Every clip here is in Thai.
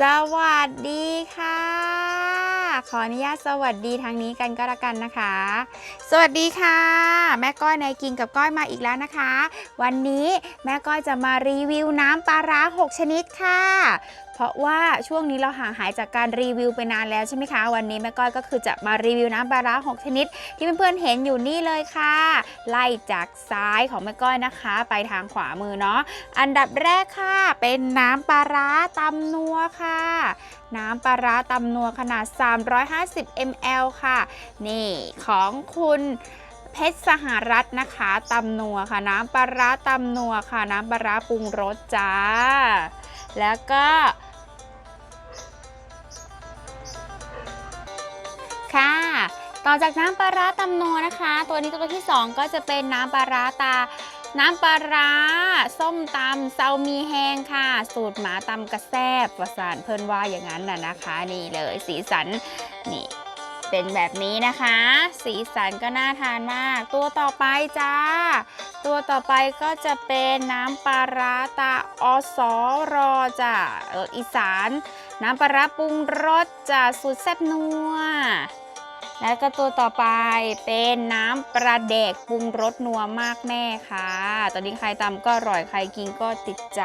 สวัสดีค่ะ ขออนุญาตสวัสดีทางนี้กันก็แล้วกันนะคะ สวัสดีค่ะ แม่ก้อยนายกินกับก้อยมาอีกแล้วนะคะ วันนี้แม่ก้อยจะมารีวิวน้ำปลาร้า 6 ชนิดค่ะเพราะว่าช่วงนี้เราห่างหายจากการรีวิวไปนานแล้วใช่ไหมคะ วันนี้แม่ก้อยก็คือจะมารีวิวน้ำปลาร้า6ชนิด ที่เพื่อนๆเห็นอยู่นี่เลยค่ะ ไล่จากซ้ายของแม่ก้อยนะคะ ไปทางขวามือเนาะอันดับแรกค่ะเป็นน้ำปลาร้าตำนัวค่ะ น้ำปลาร้าตำนัวขนาด 350 ml ค่ะ นี่ของคุณเพชรสหรัฐนะคะตำนัวค่ะ น้ำปลาร้าตำนัวค่ะ น้ำปลาร้าปรุงรสจ้า แล้วก็ ต่อจากน้ำปลาร้าตำนัวนะคะ ตัวนี้ตัวที่ 2 ก็จะเป็นน้ำปลาร้าตา น้ำปลาร้า ส้มตำเซามีแห้งค่ะ สูตรหมาตำกระแซบประสานเพิ่นว่าอย่างนั้นน่ะนะคะ นี่เลยสีสันนี่เป็นแบบนี้นะคะ สีสันก็น่าทานมาก ตัวต่อไปจ้า ตัวต่อไปก็จะเป็นน้ำปลาร้าตาอสรอจ้ะเอออีสาน น้ำปลาร้าปรุงรสจ้ะสูตรแซ่บนัว แล้วก็ตัวต่อไปเป็นน้ำปลาแดกปรุงรสนัวมากแม่ค่ะ ตอนนี้ใครตำก็อร่อยใครกินก็ติดใจ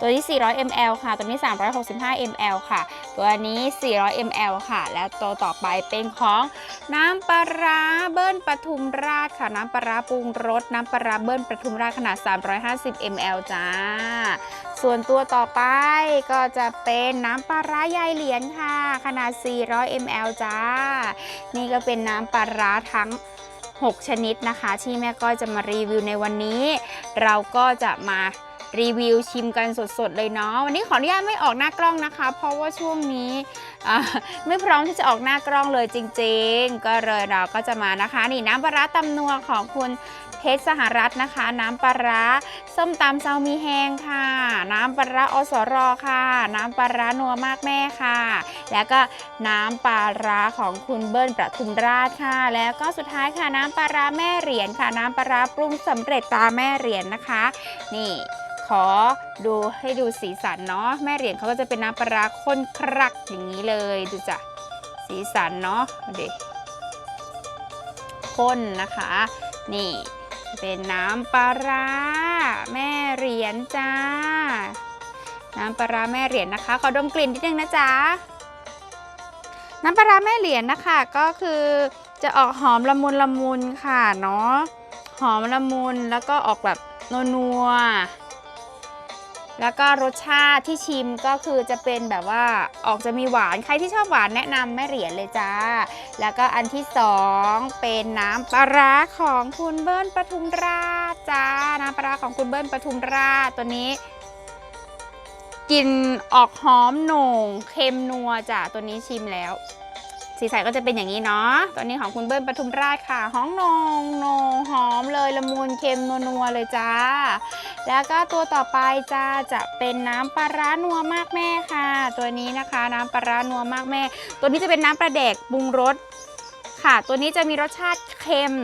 ตัวนี้ 400 ml ค่ะ ตัวนี้ 365 ml ค่ะ ตัวนี้ 400 ml ค่ะ แล้วตัวต่อไปเป็นของน้ำปลาร้าเบิ้ลปทุมราชค่ะ น้ำปลาร้าปรุงรสน้ำปลาร้าเบิ้ลปทุมราชขนาด 350 ml จ้า ส่วนตัวต่อไปก็จะเป็นน้ำปลาร้ายายเหรียญค่ะ ขนาด 400 ml จ้า นี่ก็เป็นน้ำปลาร้าทั้ง 6 ชนิดนะคะ ที่แม่ก้อยจะมารีวิวในวันนี้ เราก็จะมา รีวิวชิมกันสดๆเลยเนาะวันนี้ขออนุญาตไม่ออกหน้ากล้องนะคะ เพราะว่าช่วงนี้ไม่พร้อมที่จะออกหน้ากล้องเลยจริง ๆ ก็เลยเราก็จะมานะคะ นี่น้ำปลาร้าตำนัวของคุณเพชรสหรัฐนะคะ น้ำปลาร้าส้มตำเซามีแห้งค่ะ น้ำปลาร้าอสรอค่ะ น้ำปลาร้านัวมากแม่ค่ะ แล้วก็น้ำปลาร้าของคุณเบิ้ลประทุมราชค่ะ แล้วก็สุดท้ายค่ะน้ำปลาร้าแม่เหรียญค่ะ น้ำปลาร้าปรุงสำเร็จตาแม่เหรียญนะคะ นี่ ขอดูให้ดูสีสันเนาะแม่เหรียญเขาก็จะเป็นน้ำปลาร้าข้นครักอย่างนี้เลยดูจ้ะสีสันเนาะเด็กข้นนะคะ นี่เป็นน้ำปลาร้าแม่เหรียญจ้า น้ำปลาร้าแม่เหรียญนะคะขอดมกลิ่นนิดนึงนะจ๊ะน้ำปลาแม่เหรียญนะคะก็คือจะออกหอมละมุนละมุนค่ะเนาะหอมละมุนแล้วก็ออกแบบนัวๆ แล้วก็รสชาติที่ชิมก็คือจะเป็นแบบว่าออกจะมีหวานใครที่ชอบหวานแนะนำแม่เหรียญเลยจ้า แล้วก็อันที่สองเป็นน้ำปลาร้าของคุณเบิ้ลปทุมราชจ้าน้ำปลาร้าของคุณเบิ้ลปทุมราชตัวนี้กลินออกหอมโหน่งเค็มนัวจ้ะตัวนี้ชิมแล้ว สีสันก็จะเป็นอย่างนี้เนาะตัวนี้ของคุณเบิ้ลปทุมราชค่ะหอมนงนงหอมเลยละมุนเค็มนัวๆเลยจ้า แล้วก็ตัวต่อไปจ้าจะเป็นน้ำปลาร้านัวมากแม่ค่ะ ตัวนี้นะคะน้ำปลาร้านัวมากแม่ ตัวนี้จะเป็นน้ำปลาแดกปรุงรสค่ะ ตัวนี้จะมีรสชาติเค็ม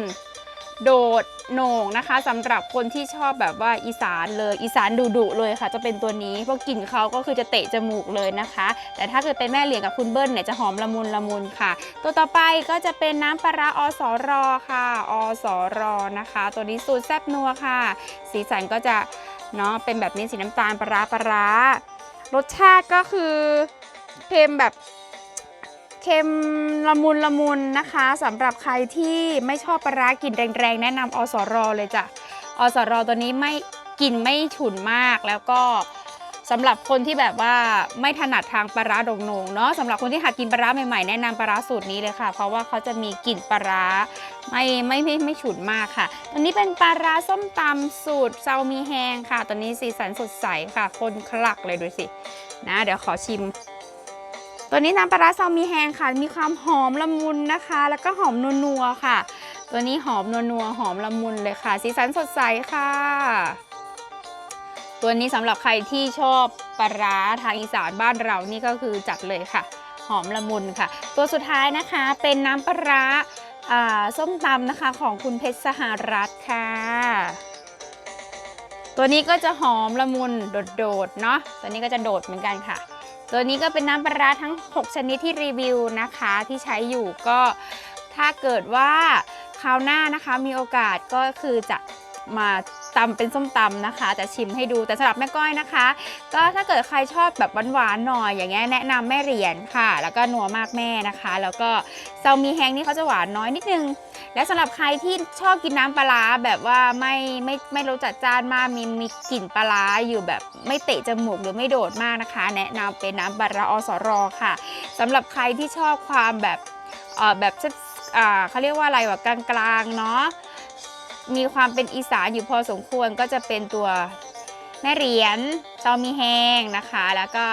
โดดโหน่งนะคะสำหรับคนที่ชอบแบบว่าอีสานเลยอีสานดุดุเลยค่ะ จะเป็นตัวนี้เพราะกลิ่นเขาก็คือจะเตะจมูกเลยนะคะ แต่ถ้าเกิดเป็นแม่เหลียงกับคุณเบิ้ลเนี่ยจะหอมละมุนละมุนค่ะ ตัวต่อไปก็จะเป็นน้ำปลาอสรค่ะอสรนะคะ ตัวนี้สูตรแซ่บนัวค่ะ สีสันก็จะเนาะเป็นแบบนี้สีน้ำตาลปลาปลาร้ารสชาติก็คือเค็มแบบ เค็มละมุนละมุนนะคะสำหรับใครที่ไม่ชอบปลาร้ากลิ่นแรงๆ แนะนำอสรอเลยจ้ะอสรอตัวนี้ไม่กลิ่นไม่ฉุนมากแล้วก็สำหรับคนที่แบบว่าไม่ถนัดทางปลาร้าดงโหนงเนาะสำหรับคนที่หัดกินปลาร้าใหม่ๆ แนะนำปลาร้าสูตรนี้เลยค่ะ เพราะว่าเขาจะมีกลิ่นปลาร้าไม่ไม่ไม่ไม่ฉุนมากค่ะตัวนี้เป็นปลาร้าส้มตำสูตรเซามีแฮงค่ะตัวนี้สีสันสดใสค่ะคนคลักเลยดูสินะเดี๋ยวขอชิม ตัวนี้น้ำปลาร้าซามีแฮงค่ะ มีความหอมละมุนนะคะ แล้วก็หอมนัวๆค่ะ ตัวนี้หอมนัวๆหอมละมุนเลยค่ะ สีสันสดใสค่ะ ตัวนี้สำหรับใครที่ชอบปลาร้าทางอีสานบ้านเรานี่ก็คือจัดเลยค่ะ หอมละมุนค่ะ ตัวสุดท้ายนะคะเป็นน้ำปลาร้าอ่าส้มตำนะคะของคุณเพชรสหรัฐค่ะ ตัวนี้ก็จะหอมละมุนโดดๆเนาะตัวนี้ก็จะโดดเหมือนกันค่ะ ตัวนี้ก็เป็นน้ำปลาร้าทั้ง 6 ชนิดที่รีวิวนะคะที่ใช้อยู่ก็ถ้าเกิดว่าคราวหน้านะคะมีโอกาสก็คือจะมาตำเป็นส้มตำนะคะ จะชิมให้ดูแต่สำหรับแม่ก้อยนะคะ ก็ถ้าเกิดใครชอบแบบหวานๆหน่อยอย่างเงี้ยแนะนำแม่เหรียญค่ะ แล้วก็นัวมากแม่นะคะ แล้วก็เซามีแฮงนี่เขาจะหวานน้อยนิดนึง และสำหรับใครที่ชอบกินน้ำปลาแบบว่าไม่ไม่ไม่รสจัดจ้านมากมีมีกลิ่นปลาอยู่แบบไม่เตะจมูกหรือไม่โดดมากนะคะ แนะนำเป็นน้ำปลาอสรค่ะสำหรับใครที่ชอบความแบบเอ่อแบบอ่าเขาเรียกว่าอะไรวะกลางๆเนาะมีความเป็นอีสานอยู่พอสมควรก็จะเป็นตัวแม่เหรียญเซามีแห้งนะคะ แล้วก็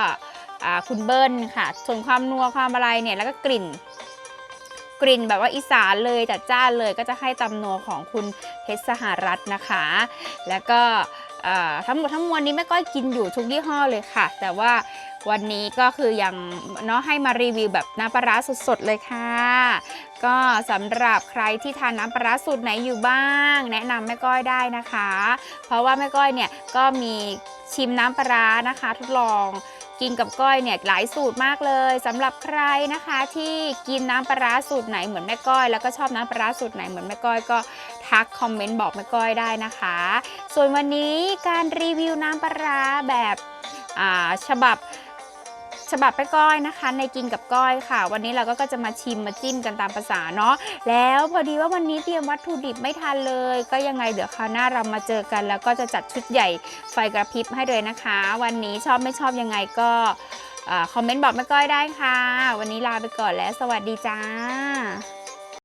คุณเบิ้ลค่ะ ส่วนความนัวความอะไรเนี่ยแล้วก็กลิ่น กลิ่นแบบว่าอีสานเลยจัดจ้านเลยก็จะให้ตำนัวของคุณเพชรสหรัฐนะคะ แล้วก็ทั้งหมดทั้งมวลนี้แม่ก้อยกินอยู่ทุกยี่ห้อเลยค่ะ แต่ว่าวันนี้ก็คือยังเนาะให้มารีวิวแบบน้ำปลาร้าสดๆเลยค่ะ ก็สำหรับใครที่ทานน้ำปลาร้าสูตรไหนอยู่บ้าง แนะนำแม่ก้อยได้นะคะ เพราะว่าแม่ก้อยเนี่ยก็มีชิมน้ำปลาร้านะคะทดลอง กินกับก้อยเนี่ยหลายสูตรมากเลยสำหรับใครนะคะที่กินน้ำปลาร้าสูตรไหนเหมือนแม่ก้อย แล้วก็ชอบน้ำปลาร้าสูตรไหนเหมือนแม่ก้อยก็ทักคอมเมนต์บอกแม่ก้อยได้นะคะ ส่วนวันนี้การรีวิวน้ำปลาร้าแบบอ่าฉบับ ฉบับแม่ก้อยนะคะ ในกินกับก้อยค่ะ วันนี้เราก็จะมาชิมมาจิ้มกันตามภาษาเนาะแล้วพอดีว่าวันนี้เตรียมวัตถุดิบไม่ทันเลย ก็ยังไงเดี๋ยวคราวหน้าเรามาเจอกัน แล้วก็จะจัดชุดใหญ่ไฟกระพริบให้เลยนะคะ วันนี้ชอบไม่ชอบยังไงก็อคอมเมนต์บอกแม่ก้อยได้ค่ะ วันนี้ลาไปก่อนแล้ว สวัสดีจ้า